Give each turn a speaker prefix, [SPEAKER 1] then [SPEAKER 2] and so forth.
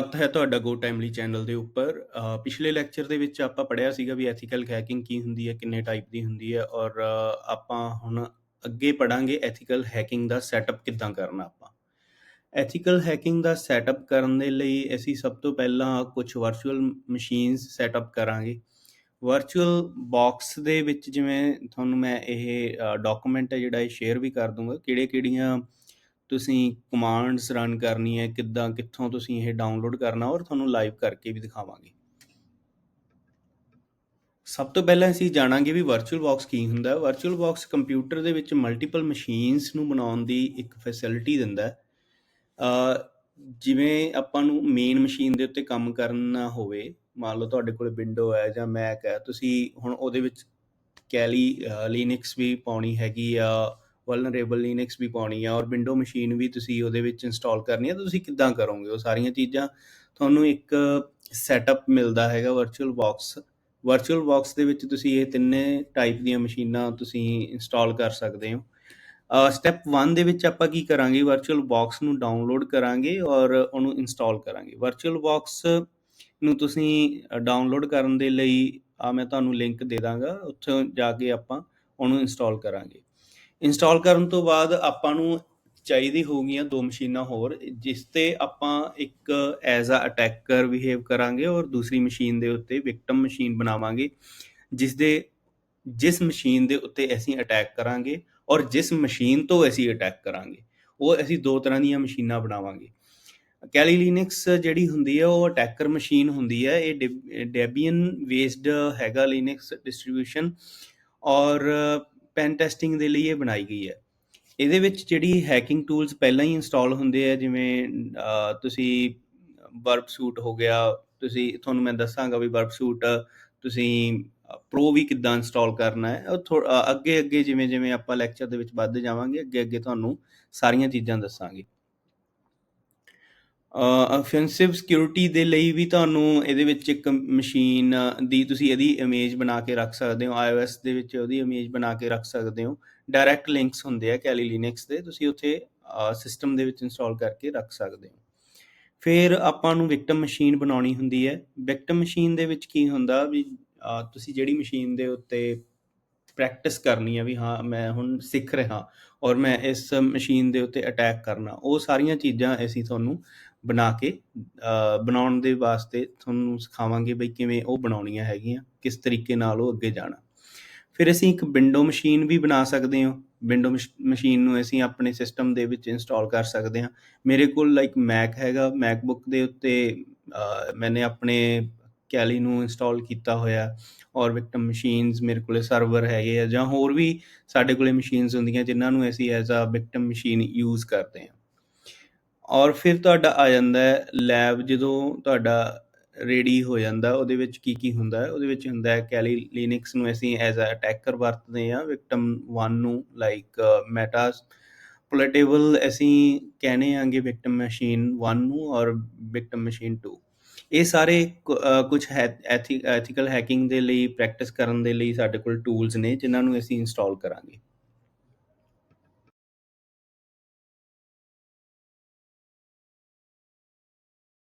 [SPEAKER 1] ਸਵਾਗਤ ਹੈ ਤੁਹਾਡਾ ਗੋ ਟਾਈਮਲੀ ਚੈਨਲ ਦੇ ਉੱਪਰ। ਪਿਛਲੇ ਲੈਕਚਰ ਦੇ ਵਿੱਚ ਆਪਾਂ ਪੜਿਆ ਸੀਗਾ ਵੀ ਐਥੀਕਲ ਹੈਕਿੰਗ ਕੀ ਹੁੰਦੀ ਹੈ, ਕਿੰਨੇ ਟਾਈਪ ਦੀ ਹੁੰਦੀ ਹੈ ਔਰ ਆਪਾਂ ਹੁਣ ਅੱਗੇ ਪੜਾਂਗੇ ਐਥੀਕਲ ਹੈਕਿੰਗ ਦਾ ਸੈਟਅਪ ਕਿੱਦਾਂ ਕਰਨਾ ਆਪਾਂ। ਐਥੀਕਲ ਹੈਕਿੰਗ ਦਾ ਸੈਟਅਪ ਕਰਨ ਦੇ ਲਈ ਅਸੀਂ ਸਭ ਤੋਂ ਪਹਿਲਾਂ ਕੁਝ ਵਰਚੁਅਲ ਮਸ਼ੀਨਸ ਸੈਟਅਪ ਕਰਾਂਗੇ। ਵਰਚੁਅਲ ਬਾਕਸ ਦੇ ਵਿੱਚ ਜਿਵੇਂ ਤੁਹਾਨੂੰ ਮੈਂ ਇਹ ਡਾਕੂਮੈਂਟ ਹੈ ਜਿਹੜਾ ਇਹ ਸ਼ੇਅਰ ਵੀ ਕਰ ਦੂੰਗਾ ਕਿਹੜੇ ਕਿਹੜੀਆਂ ਤੁਸੀਂ ਕਮਾਂਡਸ ਰਨ ਕਰਨੀ ਹੈ, ਕਿੱਦਾਂ, ਕਿੱਥੋਂ ਤੁਸੀਂ ਇਹ ਡਾਊਨਲੋਡ ਕਰਨਾ ਔਰ ਤੁਹਾਨੂੰ ਲਾਈਵ ਕਰਕੇ ਵੀ ਦਿਖਾਵਾਂਗੇ। ਸਭ ਤੋਂ ਪਹਿਲਾਂ ਅਸੀਂ ਜਾਣਾਂਗੇ ਵੀ ਵਰਚੁਅਲ ਬਾਕਸ ਕੀ ਹੁੰਦਾ। ਹੈ ਵਰਚੁਅਲ ਬਾਕਸ ਕੰਪਿਊਟਰ ਦੇ ਵਿੱਚ ਮਲਟੀਪਲ ਮਸ਼ੀਨਸ ਨੂੰ ਬਣਾਉਣ ਦੀ ਇੱਕ ਫੈਸਿਲਿਟੀ ਦਿੰਦਾ ਹੈ। ਜਿਵੇਂ ਆਪਾਂ ਨੂੰ ਮੇਨ ਮਸ਼ੀਨ ਦੇ ਉੱਤੇ ਕੰਮ ਕਰਨਾ ਹੋਵੇ, ਮੰਨ ਲਓ ਤੁਹਾਡੇ ਕੋਲ ਵਿੰਡੋ ਹੈ ਜਾਂ ਮੈਕ ਹੈ, ਤੁਸੀਂ ਹੁਣ ਉਹਦੇ ਵਿੱਚ ਕੈਲੀ ਲਿਨਕਸ ਵੀ ਪਾਉਣੀ ਹੈਗੀ ਆ ਵਲਨਰੇਬਲ ਲਿਨਕਸ ਵੀ ਪਾਉਣੀ ਆ ਔਰ ਵਿੰਡੋ ਮਸ਼ੀਨ ਵੀ ਤੁਸੀਂ ਉਹਦੇ ਵਿੱਚ ਇੰਸਟਾਲ ਕਰਨੀ ਆ, ਤਾਂ ਤੁਸੀਂ ਕਿੱਦਾਂ ਕਰੋਗੇ? ਉਹ ਸਾਰੀਆਂ ਚੀਜ਼ਾਂ ਤੁਹਾਨੂੰ ਇੱਕ ਸੈਟਅਪ ਮਿਲਦਾ ਹੈਗਾ ਵਰਚੁਅਲ ਬਾਕਸ ਵਰਚੁਅਲ ਬਾਕਸ ਦੇ ਵਿੱਚ ਤੁਸੀਂ ਇਹ ਤਿੰਨੇ ਟਾਈਪ ਦੀਆਂ ਮਸ਼ੀਨਾਂ ਤੁਸੀਂ ਇੰਸਟਾਲ ਕਰ ਸਕਦੇ ਹੋ। ਸਟੈਪ 1 ਦੇ ਵਿੱਚ ਆਪਾਂ ਕੀ ਕਰਾਂਗੇ? ਵਰਚੁਅਲ ਬਾਕਸ ਨੂੰ ਡਾਊਨਲੋਡ ਕਰਾਂਗੇ ਔਰ ਉਹਨੂੰ ਇੰਸਟਾਲ ਕਰਾਂਗੇ। ਵਰਚੁਅਲ ਬਾਕਸ ਨੂੰ ਤੁਸੀਂ ਡਾਊਨਲੋਡ ਕਰਨ ਦੇ ਲਈ ਆ ਮੈਂ ਤੁਹਾਨੂੰ ਲਿੰਕ ਦੇ ਦਾਂਗਾ, ਉੱਥੇ ਜਾ ਕੇ ਆਪਾਂ ਉਹਨੂੰ ਇੰਸਟਾਲ ਕਰਾਂਗੇ। ਇੰਸਟਾਲ ਕਰਨ ਤੋਂ ਬਾਅਦ ਆਪਾਂ ਨੂੰ ਚਾਹੀਦੀ ਹੋਗੀਆਂ ਦੋ ਮਸ਼ੀਨਾਂ ਹੋਰ, ਜਿਸ ਤੇ ਆਪਾਂ ਇੱਕ ਐਜ਼ ਅ ਅਟੈਕਰ ਬਿਹੇਵ ਕਰਾਂਗੇ ਔਰ ਦੂਸਰੀ ਮਸ਼ੀਨ ਦੇ ਉੱਤੇ ਵਿਕਟਮ ਮਸ਼ੀਨ ਬਣਾਵਾਂਗੇ, ਜਿਸ ਦੇ, ਜਿਸ ਮਸ਼ੀਨ ਦੇ ਉੱਤੇ ਅਸੀਂ ਅਟੈਕ ਕਰਾਂਗੇ ਔਰ ਜਿਸ ਮਸ਼ੀਨ ਤੋਂ ਅਸੀਂ ਅਟੈਕ ਕਰਾਂਗੇ, ਉਹ ਅਸੀਂ ਦੋ ਤਰ੍ਹਾਂ ਦੀਆਂ ਮਸ਼ੀਨਾਂ ਬਣਾਵਾਂਗੇ। ਕੈਲੀ ਲਿਨਕਸ ਜਿਹੜੀ ਹੁੰਦੀ ਹੈ, ਉਹ ਅਟੈਕਰ ਮਸ਼ੀਨ ਹੁੰਦੀ ਹੈ, ਇਹ ਡੈਬੀਅਨ ਬੇਸਡ ਹੈਗਾ ਲਿਨਕਸ ਡਿਸਟ੍ਰੀਬਿਊਸ਼ਨ ਔਰ ਪੈਨ ਟੈਸਟਿੰਗ ਦੇ ਲਈ ਇਹ ਬਣਾਈ ਗਈ ਹੈ। ਇਹਦੇ ਵਿੱਚ ਜਿਹੜੀ ਹੈਕਿੰਗ ਟੂਲਸ ਪਹਿਲਾਂ ਹੀ ਇੰਸਟਾਲ ਹੁੰਦੇ ਆ, ਜਿਵੇਂ ਤੁਸੀਂ ਵਰਬ ਸੂਟ ਹੋ ਗਿਆ, ਤੁਸੀਂ, ਤੁਹਾਨੂੰ ਮੈਂ ਦੱਸਾਂਗਾ ਵੀ ਵਰਬ ਸੂਟ ਤੁਸੀਂ ਪ੍ਰੋ ਵੀ ਕਿੱਦਾਂ ਇੰਸਟਾਲ ਕਰਨਾ ਹੈ। ਉਹ ਅੱਗੇ ਅੱਗੇ ਜਿਵੇਂ ਜਿਵੇਂ ਆਪਾਂ ਲੈਕਚਰ ਦੇ ਵਿੱਚ ਵੱਧਦੇ ਜਾਵਾਂਗੇ ਅੱਗੇ ਅੱਗੇ ਤੁਹਾਨੂੰ ਸਾਰੀਆਂ ਚੀਜ਼ਾਂ ਦੱਸਾਂਗੇ। ਅਫੈਂਸਿਵ ਸਿਕਿਉਰਿਟੀ ਦੇ ਲਈ ਵੀ ਤੁਹਾਨੂੰ ਇਹਦੇ ਵਿੱਚ ਇੱਕ ਮਸ਼ੀਨ ਦੀ ਤੁਸੀਂ ਇਹਦੀ ਇਮੇਜ ਬਣਾ ਕੇ ਰੱਖ ਸਕਦੇ ਹੋ। iOS ਦੇ ਵਿੱਚ ਉਹਦੀ ਇਮੇਜ ਬਣਾ ਕੇ ਰੱਖ ਸਕਦੇ ਹੋ। ਡਾਇਰੈਕਟ ਲਿੰਕਸ ਹੁੰਦੇ ਆ ਕੈਲੀ ਲਿਨਕਸ ਦੇ, ਤੁਸੀਂ ਉੱਥੇ ਸਿਸਟਮ ਦੇ ਵਿੱਚ ਇੰਸਟਾਲ ਕਰਕੇ ਰੱਖ ਸਕਦੇ ਹੋ। ਫਿਰ ਆਪਾਂ ਨੂੰ ਵਿਕਟਮ ਮਸ਼ੀਨ ਬਣਾਉਣੀ ਹੁੰਦੀ ਹੈ। ਵਿਕਟਮ ਮਸ਼ੀਨ ਦੇ ਵਿੱਚ ਕੀ ਹੁੰਦਾ ਵੀ ਤੁਸੀਂ ਜਿਹੜੀ ਮਸ਼ੀਨ ਦੇ ਉੱਤੇ ਪ੍ਰੈਕਟਿਸ ਕਰਨੀ ਹੈ ਵੀ ਹਾਂ, ਮੈਂ ਹੁਣ ਸਿੱਖ ਰਿਹਾ ਔਰ ਮੈਂ ਇਸ ਮਸ਼ੀਨ ਦੇ ਉੱਤੇ ਅਟੈਕ ਕਰਨਾ। ਉਹ ਸਾਰੀਆਂ ਚੀਜ਼ਾਂ ਅਸੀਂ ਤੁਹਾਨੂੰ ਬਣਾ ਕੇ ਬਣਾਉਣ ਦੇ ਵਾਸਤੇ ਤੁਹਾਨੂੰ ਸਿਖਾਵਾਂਗੇ ਬਈ ਕਿਵੇਂ ਉਹ ਬਣਾਉਣੀਆਂ ਹੈਗੀਆਂ, ਕਿਸ ਤਰੀਕੇ ਨਾਲ ਉਹ ਅੱਗੇ ਜਾਣਾ। ਫਿਰ ਅਸੀਂ ਇੱਕ ਵਿੰਡੋ ਮਸ਼ੀਨ ਵੀ ਬਣਾ ਸਕਦੇ ਹਾਂ। ਵਿੰਡੋ ਮਸ਼ੀਨ ਨੂੰ ਅਸੀਂ ਆਪਣੇ ਸਿਸਟਮ ਦੇ ਵਿੱਚ ਇੰਸਟਾਲ ਕਰ ਸਕਦੇ ਹਾਂ। ਮੇਰੇ ਕੋਲ ਲਾਈਕ ਮੈਕ ਹੈਗਾ, ਮੈਕਬੁੱਕ ਦੇ ਉੱਤੇ ਮੈਨੇ ਆਪਣੇ ਕੈਲੀ ਨੂੰ ਇੰਸਟਾਲ ਕੀਤਾ ਹੋਇਆ। ਔਰ ਵਿਕਟਮ ਮਸ਼ੀਨਸ ਮੇਰੇ ਕੋਲੇ ਸਰਵਰ ਹੈਗੇ ਆ ਜਾਂ ਹੋਰ ਵੀ ਸਾਡੇ ਕੋਲੇ ਮਸ਼ੀਨਸ ਹੁੰਦੀਆਂ ਜਿਨ੍ਹਾਂ ਨੂੰ ਅਸੀਂ as a victim machine use ਕਰਦੇ ਹਾਂ। ਔਰ ਫਿਰ ਤੁਹਾਡਾ ਆ ਜਾਂਦਾ ਹੈ ਲੈਬ ਜਦੋਂ ਤੁਹਾਡਾ ਰੈਡੀ ਹੋ ਜਾਂਦਾ, ਉਹਦੇ ਵਿੱਚ ਕੀ ਕੀ ਹੁੰਦਾ ਉਹਦੇ ਵਿੱਚ ਹੁੰਦਾ ਹੈ ਕੈਲੀ ਲਿਨਕਸ ਨੂੰ ਅਸੀਂ ਐਜ਼ ਅ ਅਟੈਕਰ ਵਰਤਦੇ ਹਾਂ ਵਿਕਟਮ 1 ਨੂੰ ਲਾਈਕ ਮੈਟਾਸ ਪੋਲੇਟੇਬਲ ਅਸੀਂ ਕਹਿੰਦੇ ਆਂਗੇ ਵਿਕਟਮ ਮਸ਼ੀਨ 1 ਨੂੰ ਔਰ ਵਿਕਟਮ ਮਸ਼ੀਨ 2 ਇਹ ਸਾਰੇ ਕੁਝ ਐਥੀਕਲ ਹੈਕਿੰਗ ਦੇ ਲਈ ਪ੍ਰੈਕਟਿਸ ਕਰਨ ਦੇ ਲਈ ਸਾਡੇ ਕੋਲ ਟੂਲਸ ਨੇ, ਜਿਨ੍ਹਾਂ ਨੂੰ ਅਸੀਂ ਇੰਸਟਾਲ ਕਰਾਂਗੇ।